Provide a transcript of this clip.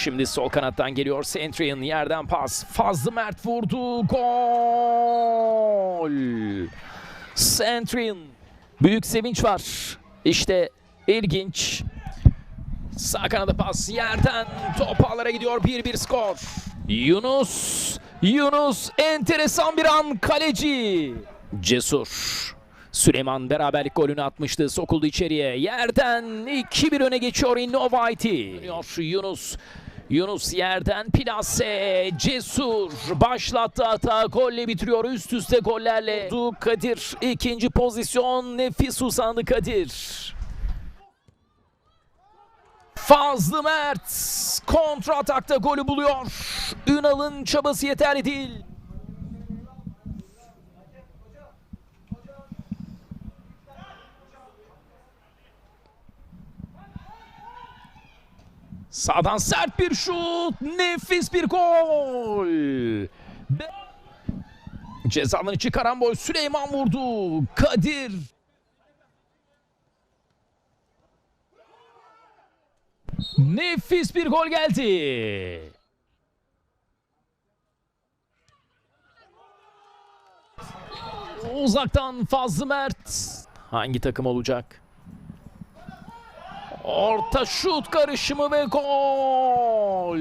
Şimdi sol kanattan geliyor Centrion yerden pas. Fazlı Mert vurdu. Gol. Centrion. Büyük sevinç var. İşte ilginç. Sağ kanada pas yerden top ağlara gidiyor 1-1 skor. Yunus. Yunus enteresan bir an kaleci. Cesur. Süleyman beraberlik golünü atmıştı. Sokuldu içeriye. Yerden 2-1 öne geçiyor Innova IT. Yunus. Yunus yerden plase. Cesur başlattı hata. Golle bitiriyor. Üst üste gollerle. Vurdu Kadir. ikinci pozisyon. Nefis uzandı Kadir. Fazlı Mert kontra atakta golü buluyor. Ünal'ın çabası yeterli değil. Sağdan sert bir şut. Nefis bir gol. Be- Cezanın içi karambol Süleyman vurdu. Kadir. Nefis bir gol geldi. Uzaktan Fazlı Mert. Hangi takım olacak? Orta şut karışımı ve gol.